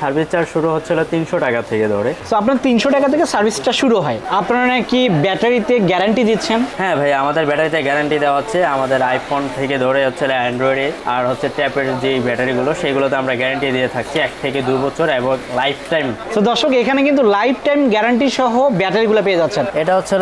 Service charge শুরু হচ্ছিল তিনশো টাকা থেকে ধরে। তো আপনার তিনশো টাকা থেকে সার্ভিসটা শুরু হয়। আপনারা নাকি ব্যাটারিতে গ্যারান্টি দিচ্ছেন? হ্যাঁ ভাই আমাদের ব্যাটারিতে গ্যারান্টি দেওয়া হচ্ছে। আমাদের আইফোন থেকে ধরে হচ্ছে অ্যান্ড্রয়েডে আর হচ্ছে ট্যাপের যে ব্যাটারিগুলো সেগুলোতে আমরা গ্যারান্টি দিয়ে থাকছি এক থেকে বছর এবং লাইফ টাইম তো দর্শক এখানে কিন্তু লাইফ টাইম গ্যারান্টি সহ ব্যাটারিগুলো পেয়ে যাচ্ছেন। এটা হচ্ছে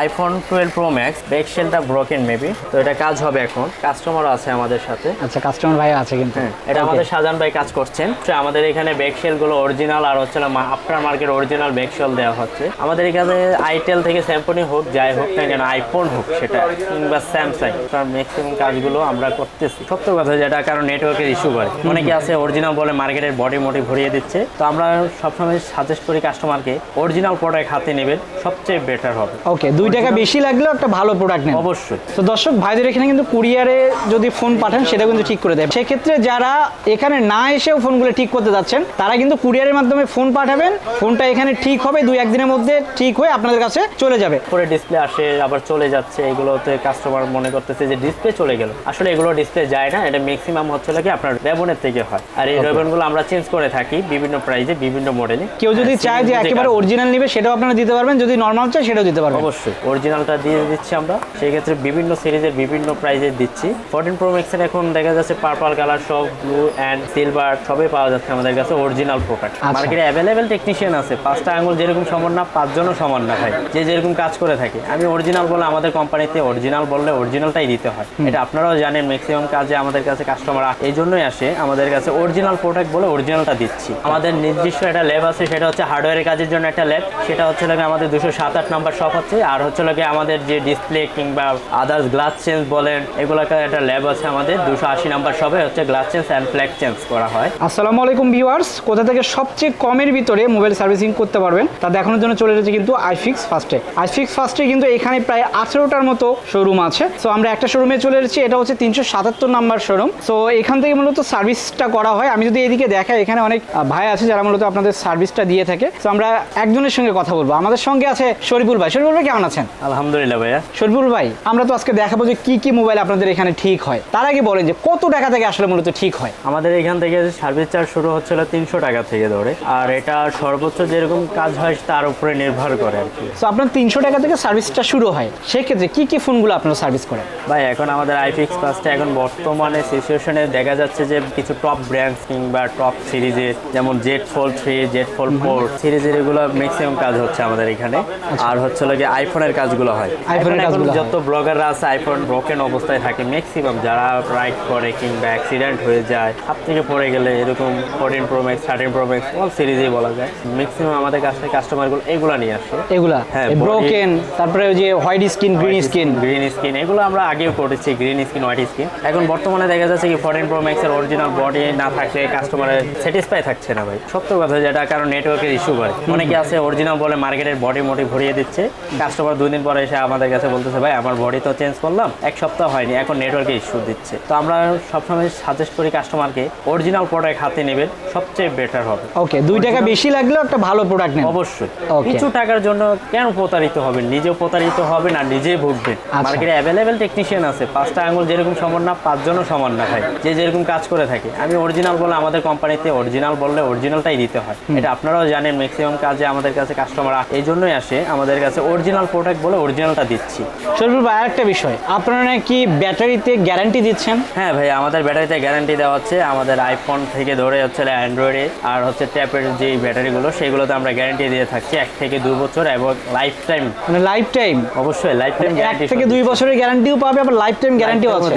আইফোন টুয়েলভ প্রো ম্যাক্স বেকশেলটা ব্রোকেন মেবি তো এটা কাজ হবে এখন। কাস্টমারও আছে আমাদের সাথে। আচ্ছা কাস্টমার ভাই আছে কিন্তু। হ্যাঁ এটা আমাদের সাজান ভাই কাজ করছেন। তো আমাদের এখানে বেকশেলগুলো অরিজিনাল আর হচ্ছে না আফটার মার্কেট অরিজিনাল বেকশেল দেওয়া হচ্ছে। আমাদের এখানে আইটেল থেকে স্যাম্পনি হোক যাই হোক না কেন আইফোন হোক সেটা কিংবা স্যামসাং তার ম্যাক্সিমাম কাজগুলো আমরা করতেছি। সত্য কথা যেটা কারণ নেটওয়ার্কের ইস্যু করে। অনেকে আছে অরিজিনাল বলে মার্কেটের বডি মডি ভরিয়ে দিচ্ছে। তো আমরা সবসময় সাজেস্ট করি কাস্টমারকে অরিজিনাল প্রোডাক্ট হাতে নেবেন সবচেয়ে বেটার হবে। ওকে দুই টাকা বেশি লাগলেও একটা ভালো প্রোডাক্ট নেন। অবশ্যই। তো দর্শক ভাইদের এখানে কিন্তু কুরিয়ারে যদি ফোন পাঠান সেটা কিন্তু ঠিক করে দেয়। সেক্ষেত্রে যারা এখানে না এসেও ফোনগুলো ঠিক করতে যাচ্ছেন তারা কিন্তু কুরিয়ারের মাধ্যমে ফোন পাঠাবেন ফোনটা এখানে ঠিক হবে দুই একদিনের মধ্যে ঠিক হয়ে আপনাদের কাছে চলে যাবে। পরে ডিসপ্লে আসে আবার চলে যাচ্ছে এগুলোতে কাস্টমার মনে করতেছে যে ডিসপ্লে চলে গেল। আসলে এগুলো ডিসপ্লে যায় না এটা ম্যাক্সিমাম হচ্ছে কি আপনার রেবনের থেকে হয়। আর এই রেবনগুলো আমরা চেঞ্জ করে থাকি বিভিন্ন প্রাইজে বিভিন্ন মডেলে কেউ যদি চায় যে একেবারে অরিজিনাল নেবে সেটাও আপনারা দিতে পারবেন যদি নর্মাল চায় সেটাও দিতে পারবেন। অবশ্যই অরিজিনালটা দিয়ে দিচ্ছি আমরা। সেই ক্ষেত্রে বিভিন্ন সিরিজের বিভিন্ন প্রাইজে দিচ্ছি। ফোরটিন প্রো ম্যাক্সের এখন দেখা যাচ্ছে পার্পল কালার সব ব্লু অ্যান্ড সিলভার সবই পাওয়া যাচ্ছে আমাদের কাছে। Original product. মার্কেটে অ্যাভেলেবেল টেকনিশিয়ান আছে পাঁচটা আঙুল যেরকম সমান না পাঁচজনও সমান না ভাই। যে যেরকম কাজ করে থাকে। আমি অরিজিনাল বলে আমাদের কোম্পানিতে অরিজিনাল বললে অরিজিনালটাই দিতে হয়। এটা আপনারাও জানেন ম্যাক্সিমাম কাজে আমাদের কাছে কাস্টমার এই জন্যই আসে আমাদের কাছে অরিজিনাল প্রোডাক্ট বলে অরিজিনালটা দিচ্ছি। আমাদের নির্দিষ্ট একটা ল্যাব আছে সেটা হচ্ছে হার্ডওয়্যারের কাজের জন্য একটা ল্যাব সেটা হচ্ছে লাগে আমাদের দুশো সাত আট নাম্বার শপ হচ্ছে আর হচ্ছে লাগে আমাদের যে ডিসপ্লে কিংবা আদার্স গ্লাস চেঞ্জ বলেন এগুলোকে একটা ল্যাব আছে আমাদের। দুশো আশি নাম্বার শপে হচ্ছে glass change and flag change করা হয়। আসসালামু আলাইকুম ভিউয়ার্স কোথা থেকে সবচেয়ে কমের ভিতরে মোবাইল সার্ভিসিং করতে পারবেন তা দেখানোর জন্য চলে এসেছে কিন্তু আইফিক্স ফার্স্টে আইফিক্স ফার্স্টে কিন্তু এখানে প্রায় আঠেরোটার মতো শোরুম আছে। সো আমরা একটা শোরুমে চলে এসেছি এটা হচ্ছে তিনশো সাতাত্তর নাম্বার শোরুম সো এখান থেকে মূলত সার্ভিসটা করা হয়। আমি যদি এদিকে দেখাই এখানে অনেক ভাই আছে যারা মূলত আপনাদের সার্ভিসটা দিয়ে থাকে। তো আমরা একজনের সঙ্গে কথা বলব। আমাদের সঙ্গে আছে শরীফুল ভাই। শরীফুল ভাই কেমন আছেন? আলহামদুলিল্লাহ ভাইয়া। শরীফুল ভাই আমরা তো আজকে দেখাবো যে কি কি মোবাইল আপনাদের এখানে ঠিক হয়। তার আগে বলেন যে কত টাকা থেকে আসলে মূলত ঠিক হয়? আমাদের এখান থেকে সার্ভিস চার্জ শুরু হচ্ছিল তিনশো টাকা থেকে ধরে। আর এটা সর্বোচ্চ যেরকম কাজ হয় তার উপরে নির্ভর করে আর কি। তো আপনার তিনশো টাকা থেকে সার্ভিসটা শুরু হয়। সেক্ষেত্রে কি কি ফোনগুলো আপনারা সার্ভিস করেন? ভাই এখন আমাদের আইফিক্স ফার্স্টে এখন বর্তমানে সিচুয়েশনে দেখা যাচ্ছে যে কিছু টপ ব্র্যান্ডস কিংবা টপ সিরিজের যেমন Z fold three Z fold four সিরিজের এগুলো ম্যাক্সিমাম কাজ হচ্ছে আমাদের এখানে। আর হচ্ছে লাগে আইফোনের কাজগুলো হয়। আইফোনের কাজগুলো যত ব্লগাররা আছে আইফোন ব্রোকেন অবস্থায় থাকে ম্যাক্সিমাম যারা রাইড করে কিংবা অ্যাক্সিডেন্ট হয়ে যায় হাত থেকে পড়ে গেলে এরকম fourteen pro max thirteen pro max all সিরিজেই বলা যায়। ম্যাক্সিমাম আমাদের কাছে কাস্টমারগুলো এগুলো নিয়ে আসে। এগুলা? হ্যাঁ, ব্রোকেন তারপরে ওই যে white skin green skin green skin এগুলো আমরা আগেও করেছি গ্রিন স্কিন হোয়াইট স্কিন এখন বর্তমানে দেখা যাচ্ছে কি ফরেন প্রো ম্যাক্সের অরিজিনাল বডি না থাকলে কাস্টমারের স্যাটিসফাই থাকছে না ভাই। সত্য কথা যেটা কারণ নেটওয়ার্কের ইস্যু করে অনেকে আছে অরিজিনাল বলে মার্কেটের বডি মোটি ভরিয়ে দিচ্ছে। কাস্টমার দুই দিন পরে এসে আমাদের কাছে বলতেছে ভাই আমার বডি তো চেঞ্জ করলাম এক সপ্তাহ হয়নি এখন নেটওয়ার্কে ইস্যু দিচ্ছে। তো আমরা সবসময় সাজেস্ট করি কাস্টমারকে অরিজিনাল প্রোডাক্ট হাতে নেবেন সবচেয়ে বেটার হবে। ওকে দুই টাকা বেশি লাগলেও একটা ভালো প্রোডাক্ট নেন। অবশ্যই। কিছু টাকার জন্য কেন প্রতারিত হবেন? নিজেও প্রতারিত হবেন আর নিজেই ভুগবেন। মার্কেটে অ্যাভেলেবেল টেকনিশিয়ান আছে। পাঁচটা আঙুল যেরকম সমান না পাঁচজনও সমান না ভাই। যে যেরকম কাজ করে থাকে। আমি অরিজিনাল বলে আমাদের কোম্পানিতে অরিজিনাল বললে অরিজিনালটাই দিতে হয়। এটা আপনারাও জানেন ম্যাক্সিমাম কাজে আমাদের কাছে কাস্টমার এই জন্যই আসে আমাদের কাছে অরিজিনাল প্রোডাক্ট বলে অরিজিনালটা দিচ্ছি। শরীফুল ভাই আরেকটা বিষয়। আপনারা নাকি ব্যাটারিতে গ্যারান্টি দিচ্ছেন? হ্যাঁ ভাই আমাদের ব্যাটারিতে গ্যারান্টি দেওয়া হচ্ছে। আমাদের আইফোন থেকে ধরে হচ্ছে অ্যান্ড্রয়েডে আর হচ্ছে ট্যাপের যে ব্যাটারিগুলো সেগুলোতে আমরা গ্যারান্টি দিয়ে থাকছি এক থেকে দু বছর এবং লাইফ টাইম মানে লাইফ টাইম অবশ্যই লাইফ টাইম এক থেকে দুই বছরের গ্যারান্টিও পাবে আবার লাইফ টাইম গ্যারান্টিও আছে।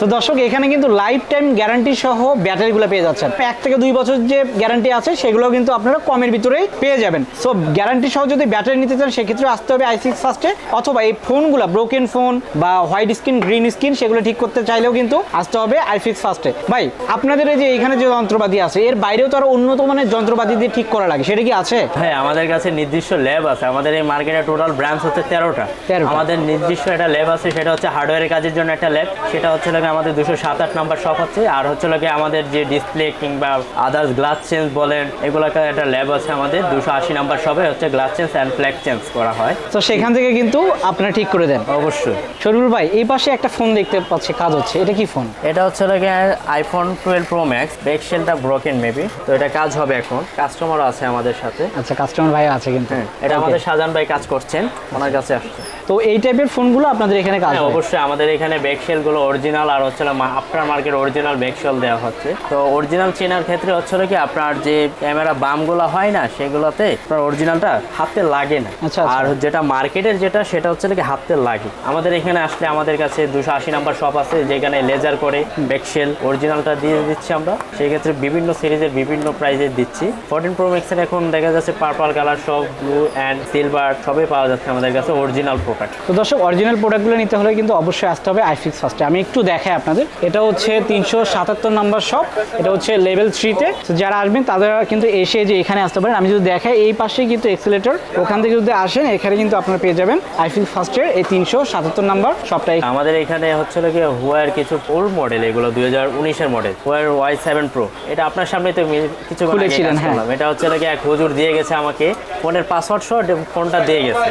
তো দর্শক এখানে কিন্তু লাইফ টাইম গ্যারান্টি সহ ব্যাটারিগুলো পেয়ে যাচ্ছেন। এক থেকে দুই বছর যে গ্যারান্টি আছে সেগুলো কিন্তু আপনারা কমের ভিতরেই পেয়ে যাবেন। সো গ্যারান্টি সহ যদি ব্যাটারি নিতে চান সেক্ষেত্রে আসতে হবে আই সিক্স ফার্স্টে অথবা এই ফোনগুলো ব্রোকেন ফোন বা হোয়াইট স্ক্রিন গ্রিন স্ক্রিন সেগুলো ঠিক করতে চাইলেও কিন্তু আসতে হবে আই সিক্স ফার্স্টে ভাই আপনাদের এই যে এখানে যে যন্ত্রপাতি আছে এর বাইরেও তো আরও উন্নত মানের যন্ত্রপাতি দিয়ে ঠিক করা লাগে সেটা কি আছে? হ্যাঁ আমাদের কাছে নির্দিষ্ট ল্যাব আছে। আমাদের এই মার্কেটে টোটাল ব্রাঞ্চ হচ্ছে তেরোটা। 13টা। আমাদের নির্দিষ্ট একটা ল্যাব আছে সেটা হচ্ছে হার্ডওয়্যারের কাজের জন্য একটা ল্যাব সেটা হচ্ছে লাগে আমাদের দুশো সাত আট নাম্বার শপ হচ্ছে। আর হচ্ছে লাগে আমাদের যে ডিসপ্লে কিংবা আদার্স গ্লাস চেঞ্জ বলেন এগুলোকে একটা ল্যাব আছে আমাদের। দুশো আশি নাম্বার শপে হচ্ছে glass change and flag change করা হয়। তো সেখান থেকে কিন্তু আপনারা ঠিক করে দেন। অবশ্যই। শরীফুল ভাই এই পাশে একটা ফোন দেখতে পাচ্ছি কাজ হচ্ছে। এটা কি ফোন এটা হচ্ছে লাগে আইফোন টুয়েলভ প্রো ম্যাক্স বেকশেলটা ব্রোকেন মেবি তো এটা কাজ হবে এখন। কাস্টমারও আছে আমাদের সাথে। আচ্ছা কাস্টমার ভাই আছে কিন্তু। হ্যাঁ এটা আমাদের শাহজাহান ভাই কাজ করছেন ওনার কাছে আসছে। তো এই টাইপের ফোনগুলো আপনাদের এখানে কাজ হ্যাঁ হয়? অবশ্যই আমাদের এখানে ব্যাকশেলগুলো অরিজিনাল আর হচ্ছে আফটার মার্কেট অরিজিনাল ব্যাকশেল দেওয়া হচ্ছে। তো অরিজিনাল চেনার ক্ষেত্রে হচ্ছে কি আপনার যে ক্যামেরা বামগুলো হয় না সেগুলোতে আপনার অরিজিনালটা হাতে লাগে না। আচ্ছা, আচ্ছা। আর যেটা মার্কেটের যেটা সেটা হচ্ছে কি হাতে লাগে। আমাদের এখানে আসলে আমাদের কাছে দুশো আশি নাম্বার শপ আছে যেখানে লেজার করে ব্যাকশেল অরিজিনালটা দিয়ে দিচ্ছি আমরা। সেই ক্ষেত্রে বিভিন্ন সিরিজের বিভিন্ন প্রাইজে দিচ্ছি। ফোরটিন প্রো ম্যাক্সের এখন দেখা যাচ্ছে পার্পল কালার সব ব্লু অ্যান্ড সিলভার সবই পাওয়া যাচ্ছে আমাদের কাছে অরিজিনাল প্রোডাক্ট তো দর্শক অরিজিনাল প্রোডাক্টগুলো নিতে হলে কিন্তু অবশ্যই আসতে হবে আইফিক্স ফার্স্টে আমি একটু দেখাই আপনাদের। এটা হচ্ছে তিনশো সাতাত্তর নাম্বার শপ এটা হচ্ছে লেভেল থ্রিতে তো। যারা আসবেন তারা কিন্তু এসে যে এখানে আসতে পারেন। আমি যদি দেখাই এই পাশেই কিন্তু এক্সিলেটর ওখান থেকে যদি আসেন এখানে কিন্তু আপনারা পেয়ে যাবেন আইফিক্স ফার্স্টের এই তিনশো সাতাত্তর নাম্বার শপটা আমাদের এখানে হচ্ছে কি হুয়ার কিছু ওল্ড মডেল এগুলো দুই হাজার উনিশের model Huawei Y seven pro এটা আপনার সামনে তো কিছু খুলেছিলেন, হ্যাঁ। এটা হচ্ছে কি এক হুজুর দিয়ে গেছে আমাকে। ফোনের পাসওয়ার্ড সহ ফোনটা দিয়ে গেছে।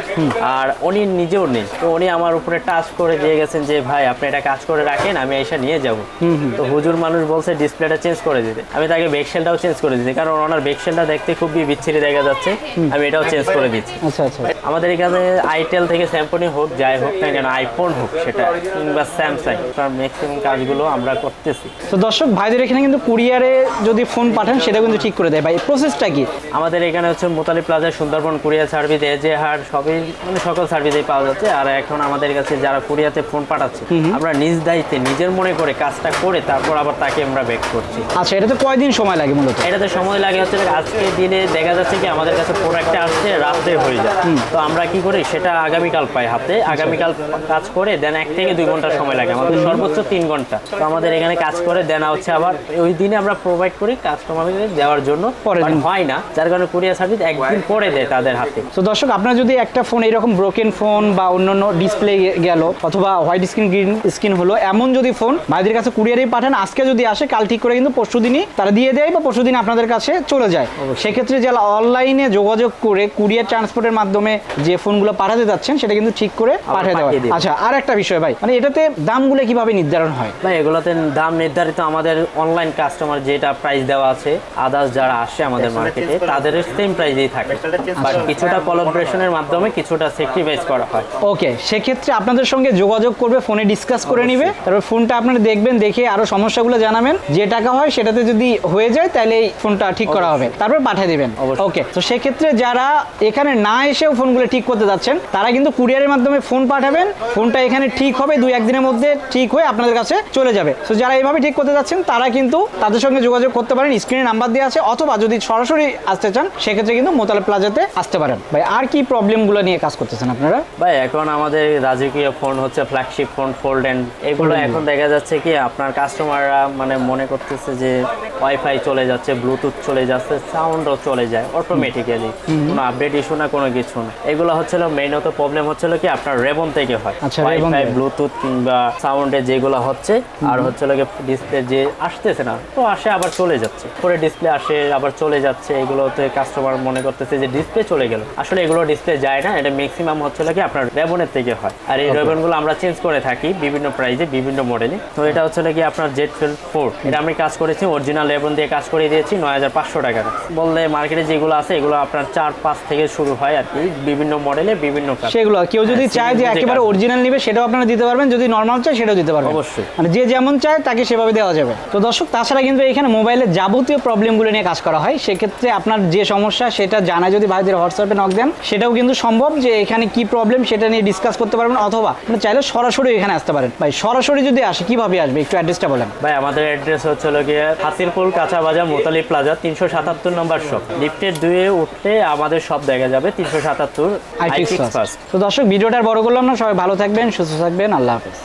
আর উনি নিজেও নেই। তো উনি আমার উপরে টাচ করে দিয়ে গেছেন যে ভাই আপনি এটা কাজ করে রাখেন আমি এসে নিয়ে যাব। তো হুজুর মানুষ বলছে ডিসপ্লেটা চেঞ্জ করে দিতে। আমি তাকে বেকশেলটাও চেঞ্জ করে দিতে কারণ ওনার বেকশেলটা দেখতে খুবই বিচ্ছিরি দেখা যাচ্ছে। আমি এটাও চেঞ্জ করে দিচ্ছি। আচ্ছা আচ্ছা। আমাদের এখানে আইটেল থেকে স্যামসনি হোক যাই হোক না কেন আইফোন হোক সেটা কিংবা স্যামসাং ম্যাক্সিমাম কাজগুলো আমরা করতেছি। তো দর্শক ভাইদের এখানে কিন্তু কুরিয়ারে যদি ফোন পাঠান সেটা কিন্তু ঠিক করে দেয়। ভাই প্রসেসটা কি? আমাদের এখানে হচ্ছে Motali plaza Sundarban courier service এজেহার সবই মানে সকল সার্ভিসেই পাওয়া যাচ্ছে। আর এখন আমাদের কাছে যারা কুরিয়াতে ফোন পাঠাচ্ছে আমরা নিজ দায়িত্বে নিজের মনে করে কাজটা করে তারপর আবার তাকে আমরা ব্যাক করছি। আচ্ছা এটাতে কয়দিন সময় লাগে মূলত? এটাতে সময় লাগে হচ্ছে আজকে দিনে দেখা যাচ্ছে কি আমাদের কাছে প্রোডাক্টটা আসছে রাত্রে হয়ে যায়। তো আমরা কি করি সেটা আগামীকাল পাই হাতে। আগামীকাল কাজ করে দেন এক থেকে দুই ঘণ্টা সময় লাগে আমাদের সর্বোচ্চ তিন ঘণ্টা। তো আমাদের এখানে কাজ করে দেন হচ্ছে আবার ওই দিনে আমরা প্রোভাইড করি কাস্টমারদের দেওয়ার জন্য দিন। হয় না। যার কারণে কুরিয়ার সার্ভিস একদিন পরে দেয় তাদের হাতে। তো দর্শক আপনার যদি একটা ফোন এরকম ব্রোকেন ফোন বা অন্যান্য ডিসপ্লে গেল অথবা হোয়াইট স্ক্রিন গ্রিন স্ক্রিন হলো এমন যদি ফোন ভাইদের কাছে কুরিয়ারেই পাঠান আজকে যদি আসে কাল ঠিক করে কিন্তু পরশু দিনই তারা দিয়ে দেয় বা পরশু দিন আপনাদের কাছে চলে যায়। সেক্ষেত্রে যারা অনলাইনে যোগাযোগ করে কুরিয়ার ট্রান্সপোর্টের মাধ্যমে যে ফোনগুলো পাঠাতে যাচ্ছেন সেটা কিন্তু ঠিক করে পাঠিয়ে দেওয়া আচ্ছা আর একটা বিষয় ভাই মানে এটাতে দামগুলো কীভাবে নির্ধারণ হয়? ভাই এগুলোতে দাম নির্ধারিত আমাদের অনলাইন কাস্টমার যেটা প্রাইস দেওয়া আছে আদার্স যারা আসে আমাদের মার্কেটে তাদের সেম প্রাইসেই থাকে। বাট কিছুটা কোলাবোরেশনের মাধ্যমে কিছুটা সেক্রিফাইস করা হয়। ওকে সেক্ষেত্রে আপনাদের সঙ্গে যোগাযোগ করবে ফোনে ডিসকাস করে নিবে। তারপর ফোনটা আপনারা দেখবেন দেখে আরও সমস্যাগুলো জানাবেন। যে টাকা হয় সেটাতে যদি হয়ে যায় তাহলে এই ফোনটা ঠিক করা হবে। তারপর পাঠিয়ে দিবেন। ওকে তো সেক্ষেত্রে যারা এখানে না এসেও ফোনগুলো ঠিক করতে যাচ্ছেন তারা কিন্তু কুরিয়ারের মাধ্যমে ফোন পাঠাবেন। ফোনটা এখানে ঠিক হবে দুই একদিনের মধ্যে ঠিক হয়ে আপনাদের কাছে চলে যাবে। তো যারা এইভাবে ঠিক করতে যাচ্ছেন তারা কিন্তু তাদের সঙ্গে যোগাযোগ করতে পারেন। স্ক্রিনে নাম্বার দেওয়া আছে অথবা যদি সরাসরি আসতে চান সেক্ষেত্রে কিন্তু মোতালে প্লাজাতে আসতে পারেন। ভাই আর কি প্রবলেমগুলো নিয়ে কাজ করতেছেন আপনারা? ভাই এখন আমাদের রাজকীয় ফোন হচ্ছে ফ্ল্যাগশিপ ফোন ফোল্ড এন্ড এগুলো এখন দেখা যাচ্ছে কি আপনার কাস্টমাররা মানে মনে করতেছে যে ওয়াইফাই চলে যাচ্ছে ব্লুটুথ চলে যাচ্ছে সাউন্ডও চলে যায় অটোমেটিক্যালি কোনো আপডেট ইস্যু না কোনো কিছু না। এগুলো হচ্ছিল মেইনত প্রবলেম হচ্ছিল কি আপনার রেবন থেকে হয়। আচ্ছা, ওয়াইফাই থেকে। ব্লুটুথ কিংবা সাউন্ডে যেগুলো হচ্ছে আর হচ্ছিল কি ডিসপ্লে যে আসতেছে না তো আসে আবার চলে যাচ্ছে। পরে ডিসপ্লে আসে আবার চলে যাচ্ছে এগুলোতে কাস্টমার মনে করতেছে যে ডিসপ্লে চলে গেল। আসলে এগুলো ডিসপ্লে যায় না এটা ম্যাক্সিমাম হচ্ছিল কি আপনার রেবনের থেকে হয়। আর এই রেবনগুলো আমরা চেঞ্জ করে থাকি বিভিন্ন প্রাইজে বিভিন্ন মডেলে তো এটা হচ্ছে কি আপনার জেড ফিল্ড ফোর এটা আমি কাজ করেছি অরিজিনাল রেবন দিয়ে কাজ করে দিয়েছি নয় হাজার পাঁচশো টাকা। বললে মার্কেটে যেগুলো আছে এগুলো আপনার চার পাঁচ থেকে শুরু হয় আর কি বিভিন্ন মডেলে বিভিন্ন সেগুলো কেউ যদি হ্যাঁ, চায় যে একেবারে অরিজিনাল নিবে সেটাও আপনারা দিতে পারবেন যদি নর্মাল চায় সেটাও দিতে পারবেন। অবশ্যই। মানে যে যেমন চায় তাকে সেভাবে দেওয়া যাবে। তো দর্শক তাছাড়া কিন্তু এখানে মোবাইলের যাবতীয় প্রবলেমগুলো নিয়ে কাজ করা হয় সেক্ষেত্রে আপনার যে সমস্যা সেটা জানা যদি ভাইদের হোয়াটসঅ্যাপে নক দেন। সেটাও কিন্তু সম্ভব যে এখানে কি প্রবলেম সেটা নিয়ে ডিসকাস করতে পারবেন অথবা আপনি চাইলে সরাসরি এখানে আসতে পারেন। ভাই সরাসরি যদি আসে কীভাবে আসবে? একটু অ্যাড্রেসটা বলেন। ভাই আমাদের অ্যাড্রেস হচ্ছে গিয়ে হাসিরপুল কাঁচা বাজার মোতালি প্লাজা তিনশো সাতাত্তর নম্বর শপ লিফটের দুয়ে উঠতে আমাদের সব দেখা যাবে তিনশো সাতাত্তর তো দর্শক ভিডিওটা বড় করলাম না সবাই ভালো থাকবেন সুস্থ থাকবেন আল্লাহ হাফেজ।